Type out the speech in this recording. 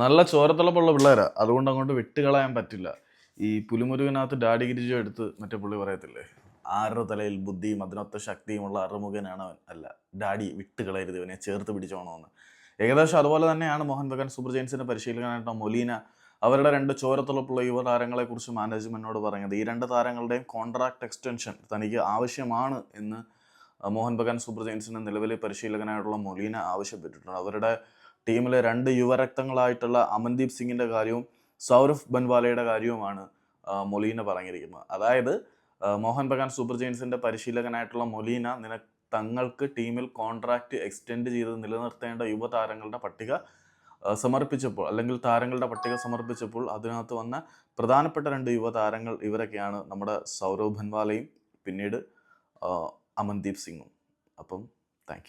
നല്ല ചോരത്തിളപ്പുള്ള പിള്ളേരാണ് അതുകൊണ്ട് അങ്ങോട്ട് വിട്ടുകളയാൻ പറ്റില്ല. ഈ പുലിമുരുകനകത്ത് ഡാഡി ഗിരിജോ എടുത്ത് മറ്റേ പുള്ളി പറയത്തില്ലേ? ആരുടെ തലയിൽ ബുദ്ധിയും അതിനൊത്ത ശക്തിയുമുള്ള അറുമുഖനാണ് അവൻ? അല്ല ഡാഡി വിട്ടുകളയരുത് ഇവനെ ചേർത്ത് പിടിച്ചോണമെന്ന് ഏകദേശം അതുപോലെ തന്നെയാണ് മോഹൻ ബഗാൻ സൂപ്പർ ജെയിൻസിന്റെ പരിശീലകനായിട്ടുള്ള മൊലീന. അവരുടെ രണ്ട് ചോരത്തുളപ്പുള്ള യുവ കുറിച്ച് മാനേജ്മെന്റിനോട് പറഞ്ഞത് ഈ രണ്ട് താരങ്ങളുടെയും കോൺട്രാക്ട് എക്സ്റ്റൻഷൻ തനിക്ക് ആവശ്യമാണ് എന്ന് മോഹൻ ബഗാൻ സൂപ്പർ ജെയിൻസിന്റെ നിലവിലെ പരിശീലകനായിട്ടുള്ള മൊലീന ആവശ്യപ്പെട്ടിട്ടുണ്ട്. അവരുടെ ടീമിലെ രണ്ട് യുവരക്തങ്ങളായിട്ടുള്ള അമൻദീപ് സിംഗിന്റെ കാര്യവും സൗരഭ് ബൻവാലയുടെ കാര്യവുമാണ് മൊലീന പറഞ്ഞിരിക്കുന്നത്. അതായത് മോഹൻ ബഗാൻ സൂപ്പർ ജെയിൻസിന്റെ പരിശീലകനായിട്ടുള്ള മൊലീന നിന തങ്ങൾക്ക് ടീമിൽ കോൺട്രാക്റ്റ് എക്സ്റ്റെൻഡ് ചെയ്ത് നിലനിർത്തേണ്ട യുവതാരങ്ങളുടെ പട്ടിക സമർപ്പിച്ചപ്പോൾ അല്ലെങ്കിൽ താരങ്ങളുടെ പട്ടിക സമർപ്പിച്ചപ്പോൾ അതിനകത്ത് വന്ന പ്രധാനപ്പെട്ട രണ്ട് യുവതാരങ്ങൾ ഇവരൊക്കെയാണ് നമ്മുടെ സൗരവ് ബൻവാലയും പിന്നീട് അമൻദീപ് സിംഗും. അപ്പം താങ്ക്